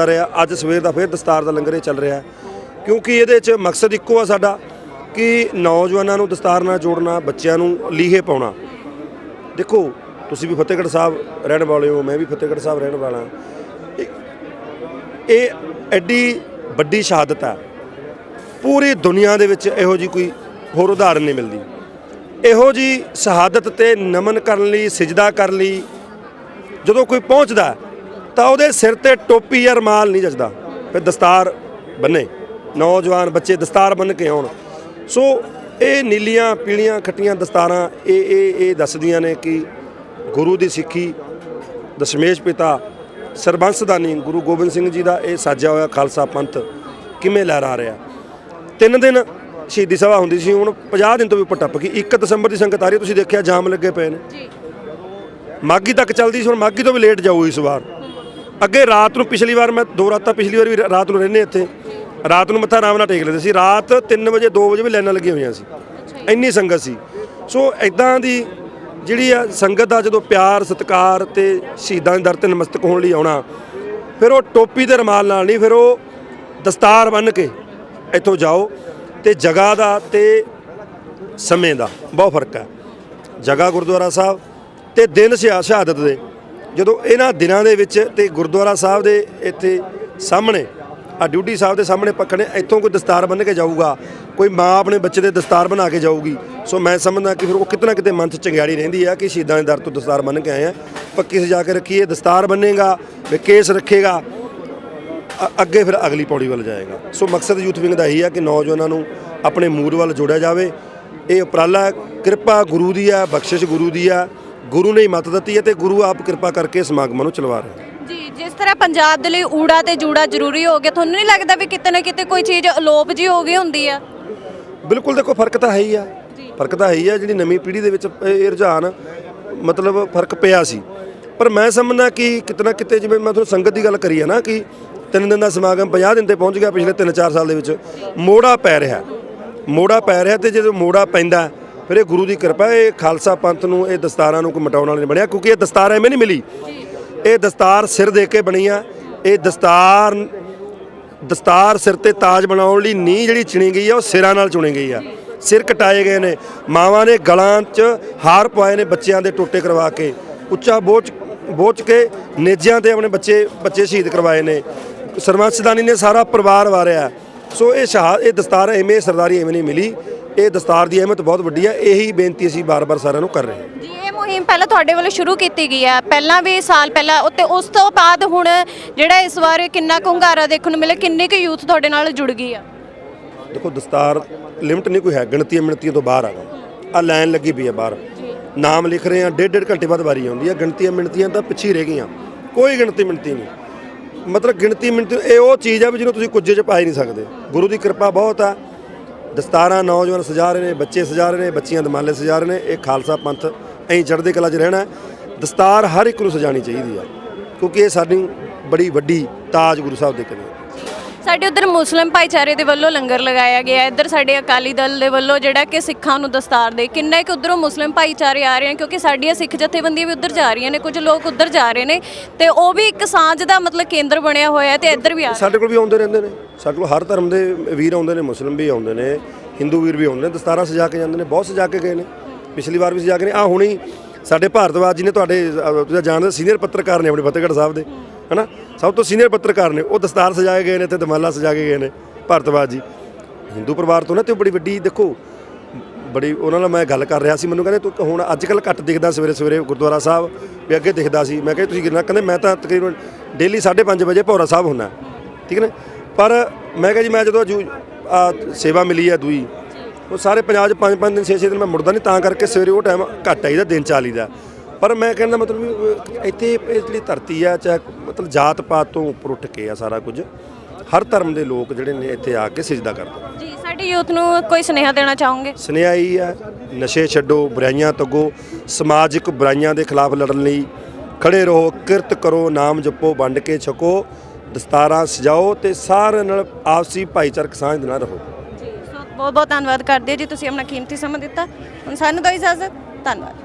ਚੱਲ ਰਿਹਾ। ਅੱਜ ਸਵੇਰ ਦਾ ਫਿਰ ਦਸਤਾਰ ਦਾ ਲੰਗਰ ਇਹ ਚੱਲ ਰਿਹਾ ਕਿਉਂਕਿ ਇਹਦੇ 'ਚ ਮਕਸਦ ਇੱਕੋ ਆ ਸਾਡਾ ਕਿ ਨੌਜਵਾਨਾਂ ਨੂੰ ਦਸਤਾਰ ਨਾਲ ਜੋੜਨਾ ਬੱਚਿਆਂ ਨੂੰ ਲੀਹੇ ਪਾਉਣਾ। ਦੇਖੋ ਤੁਸੀਂ ਵੀ ਫਤਿਹਗੜ੍ਹ ਸਾਹਿਬ ਰਹਿਣ ਵਾਲੇ ਹੋ ਮੈਂ ਵੀ ਫਤਿਹਗੜ੍ਹ ਸਾਹਿਬ ਰਹਿਣ ਵਾਲਾ ਇਹ- ਇਹ ਐਡੀ ਵੱਡੀ ਸ਼ਹਾਦਤ ਹੈ। ਪੂਰੀ ਦੁਨੀਆ ਦੇ ਵਿੱਚ ਇਹੋ ਜੀ ਕੋਈ ਹੋਰ ਉਦਾਹਰਨ ਨਹੀਂ ਮਿਲਦੀ। ਇਹੋ ਜੀ ਸ਼ਹਾਦਤ ਤੇ ਨਮਨ ਕਰਨ ਲਈ ਸਜਦਾ ਕਰਨ ਲਈ ਜਦੋਂ ਕੋਈ ਪਹੁੰਚਦਾ ਹੈ, ਤਾਂ ਉਹਦੇ ਸਿਰ ਤੇ ਟੋਪੀ ਜਾਂ ਰਮਾਲ ਨਹੀਂ ਜੱਜਦਾ। ਫਿਰ ਦਸਤਾਰ ਬੰਨੇ। ਨੌਜਵਾਨ ਬੱਚੇ ਦਸਤਾਰ ਬੰਨ ਕੇ ਆਉਣ। ਸੋ ਇਹ ਨੀਲੀਆਂ ਪੀਲੀਆਂ ਖੱਟੀਆਂ ਦਸਤਾਰਾਂ ਇਹ ਇਹ ਇਹ ਦੱਸਦੀਆਂ ਨੇ ਕਿ ਗੁਰੂ ਦੀ ਸਿੱਖੀ ਦਸ਼ਮੇਸ਼ ਪਿਤਾ ਸਰਬੰਸਦਾਨੀ ਗੁਰੂ ਗੋਬਿੰਦ ਸਿੰਘ ਜੀ ਦਾ ਇਹ ਸਾਜਿਆ ਹੋਇਆ ਖਾਲਸਾ ਪੰਥ ਕਿਵੇਂ ਲਹਿਰਾ ਰਿਹਾ। ਤਿੰਨ ਦਿਨ ਸ਼ਹੀਦੀ ਸਭਾ ਹੁੰਦੀ ਸੀ ਹੁਣ 50 ਦਿਨ ਤੋਂ ਵੀ ਉੱਪਰ ਟੱਪ ਗਈ। 1 ਦਸੰਬਰ ਦੀ ਸੰਗਤ ਆ ਰਹੀ ਤੁਸੀਂ ਦੇਖਿਆ ਜਾਮ ਲੱਗੇ ਪਏ ਨੇ। ਜੀ। ਮਾਗੀ ਤੱਕ ਚੱਲਦੀ ਸੀ ਹੁਣ ਮਾਗੀ ਤੋਂ ਵੀ ਲੇਟ ਜਾਊ ਇਸ ਵਾਰ। ਅੱਗੇ ਰਾਤ ਨੂੰ ਪਿਛਲੀ ਵਾਰ ਮੈਂ ਦੋ ਰਾਤਾਂ ਪਿਛਲੀ ਵਾਰ ਵੀ ਰਾਤ ਨੂੰ ਰਹਿੰਦੇ ਇੱਥੇ। ਰਾਤ ਨੂੰ ਮੱਥਾ ਆਰਾਮ ਨਾਲ ਟੇਕ ਲੈਂਦੇ ਸੀ। ਰਾਤ 3 ਵਜੇ 2 ਵਜੇ ਵੀ ਲਾਈਨਾਂ ਲੱਗੀਆਂ ਹੋਈਆਂ ਸੀ। ਇੰਨੀ ਸੰਗਤ ਸੀ। ਸੋ ਐਦਾਂ ਦੀ ਜਿਹੜੀ ਆ ਸੰਗਤ ਦਾ ਜਦੋਂ ਪਿਆਰ ਸਤਿਕਾਰ ਤੇ ਸ਼ਹੀਦਾਂ ਦੇ ਦਰ ਤੇ ਨਮਸਤਕ ਹੋਣ ਲਈ ਆਉਣਾ ਫਿਰ ਉਹ ਟੋਪੀ ਤੇ ਰਮਾਲ ਨਾਲ ਨਹੀਂ ਫਿਰ ਉਹ ਦਸਤਾਰ ਬੰਨ੍ਹ ਕੇ ਇੱਥੋਂ ਜਾਓ ਤੇ ਜਗ੍ਹਾ ਦਾ ਤੇ ਸਮੇਂ ਦਾ ਬਹੁਤ ਫ਼ਰਕ ਹੈ। ਜਗ੍ਹਾ ਗੁਰਦੁਆਰਾ ਸਾਹਿਬ ਤੇ ਦਿਨ ਸ਼ਹਾ- ਸ਼ਹਾਦਤ ਦੇ ਜਦੋਂ ਇਹਨਾਂ ਦਿਨਾਂ ਦੇ ਵਿੱਚ ਤੇ ਗੁਰਦੁਆਰਾ ਸਾਹਿਬ ਦੇ ਇੱਥੇ ਸਾਹਮਣੇ, ਆ ਡਿਊਟੀ ਸਾਹਿਬ ਦੇ ਸਾਹਮਣੇ ਪੱਖਣੇ, ਇੱਥੋਂ ਕੋਈ ਦਸਤਾਰ ਬੰਨ੍ਹ ਕੇ ਜਾਊਗਾ, ਕੋਈ ਮਾਂ ਆਪਣੇ ਬੱਚੇ ਦੇ ਦਸਤਾਰ ਬਣਾ ਕੇ ਜਾਊਗੀ। ਸੋ ਮੈਂ ਸਮਝਦਾ ਕਿ ਫਿਰ ਉਹ ਕਿਤਨਾ ਕਿਤੇ ਮਨ 'ਚ ਚੰਗਿਆੜੀ ਰਹਿੰਦੀ ਆ ਕਿ ਸ਼ਹੀਦਾਂ ਦੇ ਦਰ ਤੋਂ ਦਸਤਾਰ ਬੰਨ੍ਹ ਕੇ ਆਏ ਆ। ਪੱਕੀ ਸਜਾ ਕੇ ਰੱਖੀਏ, ਦਸਤਾਰ ਬੰਨੇਗਾ ਵੀ ਕੇਸ ਰੱਖੇਗਾ ਅੱਗੇ ਫਿਰ ਅਗਲੀ ਪੌੜੀ ਵੱਲ ਜਾਏਗਾ। ਸੋ ਮਕਸਦ ਯੂਥ ਵਿੰਗ ਦਾ ਇਹੀ ਆ ਕਿ ਨੌਜਵਾਨਾਂ ਨੂੰ ਆਪਣੇ ਮੂਲ ਵੱਲ ਜੋੜਿਆ ਜਾਵੇ। ਇਹ ਉਪਰਾਲਾ ਕਿਰਪਾ ਗੁਰੂ ਦੀ ਆ, ਬਖਸ਼ਿਸ਼ ਗੁਰੂ ਦੀ ਆ। ਗੁਰੂ ਨੇ ਹੀ ਮਤ ਦਿੱਤੀ ਹੈ ਤੇ ਗੁਰੂ ਆਪ ਕਿਰਪਾ ਕਰਕੇ ਸਮਾਗਮਾਂ ਨੂੰ ਚਲਵਾ ਰਹੇ ਜੀ ਜਿਸ ਤਰ੍ਹਾਂ ਪੰਜਾਬ ਦੇ ਲਈ ਊੜਾ ਤੇ ਜੂੜਾ ਜ਼ਰੂਰੀ ਹੋ ਗਿਆ ਤੁਹਾਨੂੰ ਨਹੀਂ ਲੱਗਦਾ ਵੀ ਕਿਤੇ ਨਾ ਕਿਤੇ ਕੋਈ ਚੀਜ਼ ਅਲੋਪ ਜੀ ਹੋ ਗਈ ਹੁੰਦੀ ਆ? ਬਿਲਕੁਲ ਦੇਖੋ ਫ਼ਰਕ ਤਾਂ ਹੈ ਹੀ ਆ। ਫ਼ਰਕ ਤਾਂ ਹੈ ਹੀ ਆ ਜਿਹੜੀ ਨਵੀਂ ਪੀੜ੍ਹੀ ਦੇ ਵਿੱਚ ਇਹ ਇਹ ਰੁਝਾਨ ਮਤਲਬ ਫ਼ਰਕ ਪਿਆ ਸੀ। ਪਰ ਮੈਂ ਸਮਝਦਾ ਕਿ ਕਿਤਨਾ ਕਿਤੇ ਜਿਵੇਂ ਮੈਂ ਤੁਹਾਨੂੰ ਸੰਗਤ ਦੀ ਗੱਲ ਕਰੀ ਆ ਨਾ ਕਿ ਤਿੰਨ ਦਿਨ ਦਾ ਸਮਾਗਮ 50 ਦਿਨ ਤੇ ਪਹੁੰਚ ਗਿਆ ਪਿਛਲੇ 3-4 ਸਾਲ ਦੇ ਵਿੱਚ ਮੋੜਾ ਪੈ ਰਿਹਾ। ਮੋੜਾ ਪੈ ਰਿਹਾ ਤੇ ਜਦੋਂ ਮੋੜਾ ਪੈਂਦਾ ਫਿਰ ਇਹ ਗੁਰੂ ਦੀ ਕਿਰਪਾ ਇਹ ਖਾਲਸਾ ਪੰਥ ਨੂੰ ਇਹ ਦਸਤਾਰਾਂ ਨੂੰ ਕੋਈ ਮਟਾਉਣ ਵਾਲਾ ਨਹੀਂ ਬਣਿਆ ਕਿਉਂਕਿ ਇਹ ਦਸਤਾਰ ਐਵੇਂ ਨਹੀਂ ਮਿਲੀ। ਇਹ ਦਸਤਾਰ ਸਿਰ ਦੇ ਕੇ ਬਣੀ ਆ। ਇਹ ਦਸਤਾਰ ਦਸਤਾਰ ਸਿਰ ਤੇ ਤਾਜ ਬਣਾਉਣ ਲਈ ਨੀ ਜਿਹੜੀ ਚੁਣੀ ਗਈ ਆ ਉਹ ਸਿਰਾਂ ਨਾਲ ਚੁਣੀ ਗਈ ਆ। ਸਿਰ ਕਟਾਏ ਗਏ ਨੇ। ਮਾਵਾਂ ਨੇ ਗਲਾਂ 'ਚ ਹਾਰ ਪਵਾਏ ਨੇ ਬੱਚਿਆਂ ਦੇ ਟੋਟੇ ਕਰਵਾ ਕੇ। ਉੱਚਾ ਬੋਝ ਬੋਝ ਕੇ ਨੇਜਿਆਂ ਤੇ ਆਪਣੇ ਬੱਚੇ ਬੱਚੇ ਸ਼ਹੀਦ ਕਰਵਾਏ ਨੇ। ਸਰਮੰਸਦਾਨੀ ਨੇ ਸਾਰਾ ਪਰਿਵਾਰ ਵਾਰਿਆ। ਸੋ ਇਹ ਸ਼ਹਾਦ ਇਹ ਦਸਤਾਰ ਐਵੇਂ ਸਰਦਾਰੀ ਐਵੇਂ ਨਹੀਂ ਮਿਲੀ। ਇਹ ਦਸਤਾਰ ਦੀ ਅਹਿਮਤ ਬਹੁਤ ਵੱਡੀ ਹੈ। ਇਹੀ ਬੇਨਤੀ ਅਸੀਂ ਬਾਰ-ਬਾਰ ਸਾਰਿਆਂ ਨੂੰ ਕਰ ਰਹੇ ਹਾਂ। ਜੀ ਇਹ ਮੁਹਿੰਮ ਪਹਿਲਾਂ ਤੁਹਾਡੇ ਵੱਲੋਂ ਸ਼ੁਰੂ ਕੀਤੀ ਗਈ ਹੈ। ਪਹਿਲਾਂ ਵੀ ਸਾਲ ਪਹਿਲਾਂ ਉੱਤੇ ਉਸ ਤੋਂ ਬਾਅਦ ਹੁਣ ਜਿਹੜਾ ਇਸ ਵਾਰ ਕਿੰਨਾ ਕੁ ਹੁੰਗਾਰਾ ਦੇਖਣ ਨੂੰ ਮਿਲਿਆ ਕਿੰਨੇ ਕੁ ਯੂਥ ਤੁਹਾਡੇ ਨਾਲ ਜੁੜ ਗਈ ਆ? ਦੇਖੋ ਦਸਤਾਰ ਲਿਮਟ ਨਹੀਂ ਕੋਈ ਹੈ। ਗਿਣਤੀਆਂ ਮਿਣਤੀਆਂ ਤੋਂ ਬਾਹਰ ਆ ਆ ਲਾਈਨ ਲੱਗੀ ਪਈ ਹੈ ਬਾਹਰ। ਨਾਮ ਲਿਖ ਰਹੇ ਆ ਡੇਢ ਡੇਢ ਘੰਟੇ ਬਾਅਦ ਵਾਰੀ ਆਉਂਦੀ ਹੈ। ਗਿਣਤੀਆਂ ਮਿਣਤੀਆਂ ਤਾਂ ਪਿੱਛੇ ਰਹਿ ਗਈਆਂ। ਕੋਈ ਗਿਣਤੀ ਮਿਣਤੀ ਨਹੀਂ। ਮਤਲਬ ਗਿਣਤੀ ਮਿਣਤੀ ਇਹ ਉਹ ਚੀਜ਼ ਆ ਵੀ ਜਿਹਨੂੰ ਤੁਸੀਂ ਕੁੱਜੇ 'ਚ ਪਾ ਹੀ ਨਹੀਂ ਸਕਦੇ। ਗੁਰੂ ਦੀ ਕਿਰਪਾ ਬਹੁਤ ਆ। ਦਸਤਾਰਾਂ ਨੌਜਵਾਨ ਸਜਾ ਰਹੇ ਨੇ, ਬੱਚੇ ਸਜਾ ਰਹੇ ਨੇ, ਬੱਚੀਆਂ ਦਮਾਲੇ ਸਜਾ ਰਹੇ ਨੇ। ਇਹ ਖਾਲਸਾ ਪੰਥ ਐਂ ਚੜ੍ਹਦੇ ਕਲਾ 'ਚ ਰਹਿਣਾ ਦਸਤਾਰ ਹਰ ਇੱਕ ਨੂੰ ਸਜਾਣੀ ਚਾਹੀਦੀ ਆ ਕਿਉਂਕਿ ਇਹ ਸਾਡੀ ਬੜੀ ਵੱਡੀ ਤਾਜ ਗੁਰੂ ਸਾਹਿਬ ਦੇ ਕਨੇ ਸਾਡੇ ਉਧਰ ਮੁਸਲਿਮ ਭਾਈਚਾਰੇ ਦੇ ਵੱਲੋਂ ਲੰਗਰ ਲਗਾਇਆ ਗਿਆ ਇੱਧਰ ਸਾਡੇ ਅਕਾਲੀ ਦਲ ਦੇ ਵੱਲੋਂ ਜਿਹੜਾ ਕਿ ਸਿੱਖਾਂ ਨੂੰ ਦਸਤਾਰ ਦੇ, ਕਿੰਨਾ ਕਿ ਉਧਰੋਂ ਮੁਸਲਿਮ ਭਾਈਚਾਰੇ ਆ ਰਹੇ ਹਨ, ਕਿਉਂਕਿ ਸਾਡੀਆਂ ਸਿੱਖ ਜਥੇਬੰਦੀਆਂ ਵੀ ਉਧਰ ਜਾ ਰਹੀਆਂ ਨੇ, ਕੁਝ ਲੋਕ ਉਧਰ ਜਾ ਰਹੇ ਨੇ ਤੇ ਉਹ ਵੀ ਇੱਕ ਸਾਂਝ ਦਾ ਮਤਲਬ ਕੇਂਦਰ ਬਣਿਆ ਹੋਇਆ ਹੈ ਤੇ ਇੱਧਰ ਵੀ ਆ ਸਾਡੇ ਕੋਲ ਵੀ ਆਉਂਦੇ ਰਹਿੰਦੇ ਨੇ। ਸਾਡੇ ਕੋਲ ਹਰ ਧਰਮ ਦੇ ਵੀਰ ਆਉਂਦੇ ਨੇ, ਮੁਸਲਿਮ ਵੀ ਆਉਂਦੇ ਨੇ, ਹਿੰਦੂ ਵੀਰ ਵੀ ਆਉਂਦੇ ਨੇ, ਦਸਤਾਰਾਂ ਸਜਾ ਕੇ ਜਾਂਦੇ ਨੇ, ਬਹੁਤ ਸਜਾ ਕੇ ਗਏ ਨੇ। ਪਿਛਲੀ ਵਾਰ ਵੀ ਸਜਾ ਕੇ ਨੇ। ਆ ਹੁਣੀ ਸਾਡੇ ਭਾਰਤਵਾਜ ਜੀ ਨੇ ਤੁਹਾਡੇ, ਤੁਸੀਂ ਜਾਣਦੇ ਸੀਨੀਅਰ ਪੱਤਰਕਾਰ ਨੇ ਆਪਣੇ ਫਤਿਹਗੜ੍ਹ ਸਾਹਿਬ ਦੇ। ਹਨਾ? ਸਭ ਤੋਂ ਸੀਨੀਅਰ ਪੱਤਰਕਾਰ ਨੇ, ਉਹ ਦਸਤਾਰ ਸਜਾ ਕੇ ਗਏ ਨੇ ਤੇ ਦਮਾਲਾ ਸਜਾ ਕੇ ਗਏ ਨੇ, ਭਾਰਤਵਾਜ ਜੀ। ਹਿੰਦੂ ਪਰਿਵਾਰ ਤੋਂ ਨਾ ਤੇ ਉਹ ਬੜੀ ਵੱਡੀ, ਦੇਖੋ, ਬੜੀ ਉਹਨਾਂ ਨਾਲ ਮੈਂ ਗੱਲ ਕਰ ਰਿਹਾ ਸੀ, ਮੈਨੂੰ ਕਹਿੰਦੇ ਤੂੰ ਹੁਣ ਅੱਜ ਕੱਲ ਘੱਟ ਦਿਖਦਾ ਸਵੇਰੇ ਸਵੇਰੇ ਗੁਰਦੁਆਰਾ ਸਾਹਿਬ, ਵੀ ਅੱਗੇ ਦਿਖਦਾ ਸੀ। ਮੈਂ ਕਿਹਾ, ਤੁਸੀਂ ਕਿੰਨਾ, ਕਹਿੰਦੇ ਮੈਂ ਤਾਂ ਤਕਰੀਬਨ ਡੇਲੀ 5:30 ਵਜੇ ਭੌਰਾ ਸਾਹਿਬ ਹੁੰਨਾ। ਠੀਕ ਨੇ? ਪਰ ਮੈਂ ਕਿਹਾ ਜੀ, ਮੈਂ ਜਦੋਂ ਜੂ- ਸੇਵਾ ਮਿਲੀ ਹੈ ਦੂਈ, ਉਹ ਸਾਰੇ ਪੰਜਾਬ 'ਚ 5-5 ਦਿਨ 6-6 ਦਿਨ ਮੈਂ ਮੁੜਦਾ ਨਹੀਂ ਤਾਂ ਕਰਕੇ ਸਵੇਰੇ ਉਹ ਟਾਈਮ ਘੱਟ ਆਈਦਾ, ਦਿਨ 40 ਦਾ ਪਰ ਮੈਂ ਕਹਿੰਦਾ ਮਤਲਬ ਵੀ ਇੱਥੇ ਇਹ ਜਿਹੜੀ ਧਰਤੀ ਆ ਚਾਹੇ ਮਤਲਬ ਜਾਤ ਪਾਤ ਤੋਂ ਉੱਪਰ ਉੱਠ ਕੇ ਆ ਸਾਰਾ ਕੁਝ ਹਰ ਧਰਮ ਦੇ ਲੋਕ ਜਿਹੜੇ ਨੇ ਇੱਥੇ ਆ ਕੇ ਸਜਦਾ ਕਰਦੇ ਜੀ ਸਾਡੇ ਯੂਥ ਨੂੰ ਕੋਈ ਸੁਨੇਹਾ ਦੇਣਾ ਚਾਹੋਗੇ? ਸੁਨੇਹਾ ਹੈ ਨਸ਼ੇ ਛੱਡੋ ਬੁਰਾਈਆਂ ਤੱਗੋ ਸਮਾਜਿਕ ਬੁਰਾਈਆਂ ਦੇ ਖਿਲਾਫ ਲੜਨ ਲਈ ਖੜੇ ਰਹੋ ਕਿਰਤ ਕਰੋ ਨਾਮ ਜਪੋ ਵੰਡ ਕੇ ਛਕੋ ਦਸਤਾਰਾਂ ਸਜਾਓ ਤੇ ਸਾਰਿਆਂ ਨਾਲ ਆਪਸੀ ਭਾਈਚਾਰਕ ਸਾਂਝ ਨਾਲ ਰਹੋ। ਜੀ ਬਹੁਤ ਬਹੁਤ ਧੰਨਵਾਦ ਕਰਦੇ ਜੀ ਤੁਸੀਂ ਆਪਣਾ ਕੀਮਤੀ ਸਮਾਂ ਦਿੱਤਾ। ਹੁਣ ਸਾਨੂੰ ਦੋ ਇਜਾਜ਼ਤ। ਧੰਨਵਾਦ।